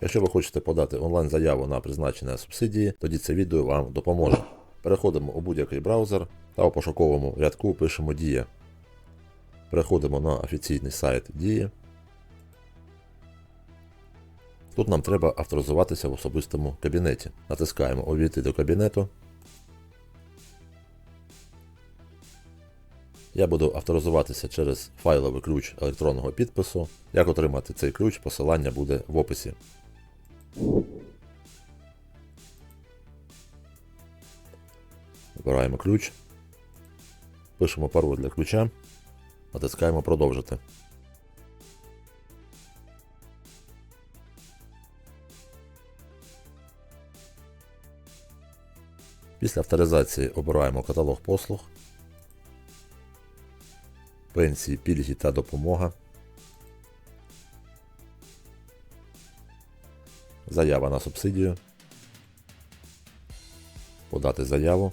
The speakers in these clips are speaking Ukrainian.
Якщо ви хочете подати онлайн-заяву на призначення субсидії, тоді це відео вам допоможе. Переходимо у будь-який браузер та у пошуковому рядку пишемо Дія. Переходимо на офіційний сайт Дії. Тут нам треба авторизуватися в особистому кабінеті. Натискаємо Увійти до кабінету. Я буду авторизуватися через файловий ключ електронного підпису. Як отримати цей ключ, посилання буде в описі. Вибираємо ключ. Пишемо пароль для ключа. Натискаємо продовжити. Після авторизації обираємо каталог послуг, пенсії, пільги та допомога. Заява на субсидію. Подати заяву.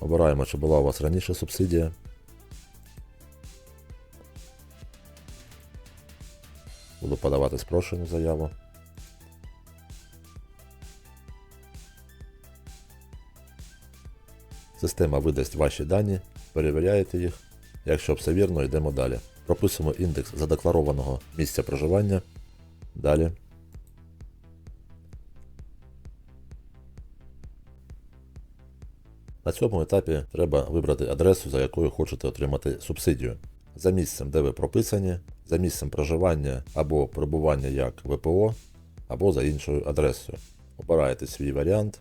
Обираємо, чи була у вас раніше субсидія. Буду подавати спрошену заяву. Система видасть ваші дані, перевіряєте їх. Якщо все вірно, йдемо далі. Прописуємо індекс задекларованого місця проживання. Далі. На цьому етапі треба вибрати адресу, за якою хочете отримати субсидію. За місцем, де ви прописані, за місцем проживання або перебування як ВПО, або за іншою адресою. Обираєте свій варіант.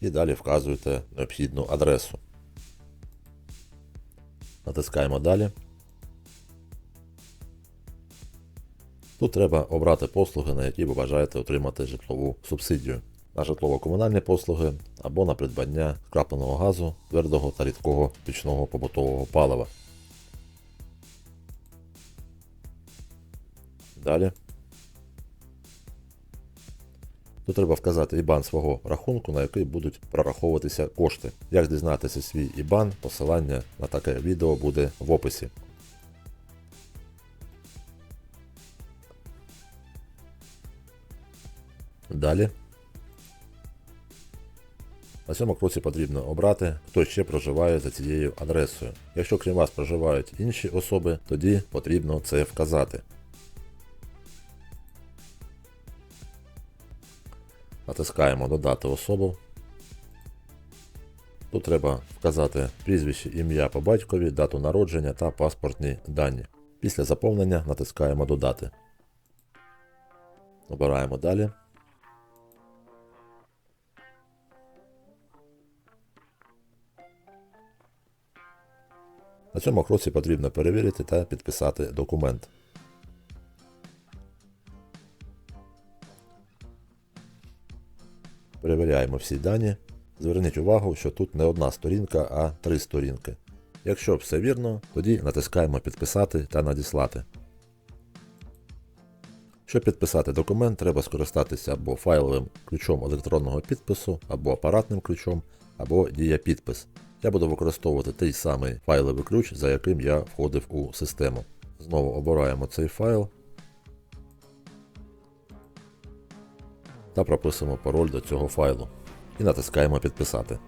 І далі вказуєте необхідну адресу. Натискаємо далі. Тут треба обрати послуги, на які ви бажаєте отримати житлову субсидію. На житлово-комунальні послуги або на придбання скрапленого газу, твердого та рідкого пічного побутового палива. Далі. Тут треба вказати IBAN свого рахунку, на який будуть прораховуватися кошти. Як дізнатися свій IBAN, посилання на таке відео буде в описі. Далі. На цьому кроці потрібно обрати, хто ще проживає за цією адресою. Якщо крім вас проживають інші особи, тоді потрібно це вказати. Натискаємо Додати особу. Тут треба вказати прізвище, ім'я по батькові, дату народження та паспортні дані. Після заповнення натискаємо Додати. Обираємо далі. На цьому кроці потрібно перевірити та підписати документ. Перевіряємо всі дані. Зверніть увагу, що тут не одна сторінка, а три сторінки. Якщо все вірно, тоді натискаємо Підписати та надіслати. Щоб підписати документ, треба скористатися або файловим ключом електронного підпису, або апаратним ключом, або дія підпис. Я буду використовувати той самий файловий ключ, за яким я входив у систему. Знову обираємо цей файл та прописуємо пароль до цього файлу. І натискаємо Підписати.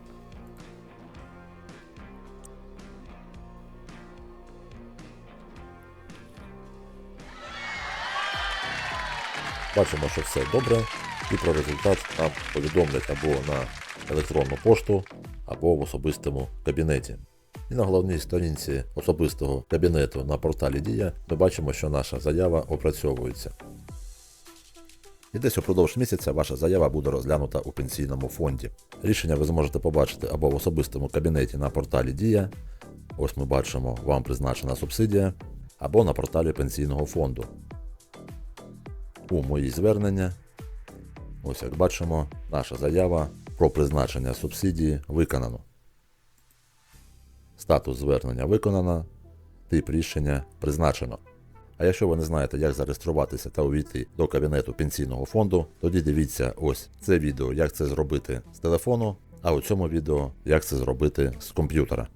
Бачимо, що все добре, і про результат нам повідомлять або на електронну пошту, або в особистому кабінеті. І на головній сторінці особистого кабінету на порталі Дія ми бачимо, що наша заява опрацьовується. І десь упродовж місяця ваша заява буде розглянута у пенсійному фонді. Рішення ви зможете побачити або в особистому кабінеті на порталі Дія. Ось ми бачимо, вам призначена субсидія, або на порталі пенсійного фонду. У мої звернення. Ось як бачимо, наша заява про призначення субсидії виконано. Статус звернення виконано, тип рішення призначено. А якщо ви не знаєте, як зареєструватися та увійти до кабінету пенсійного фонду, тоді дивіться ось це відео, як це зробити з телефону. А у цьому відео як це зробити з комп'ютера.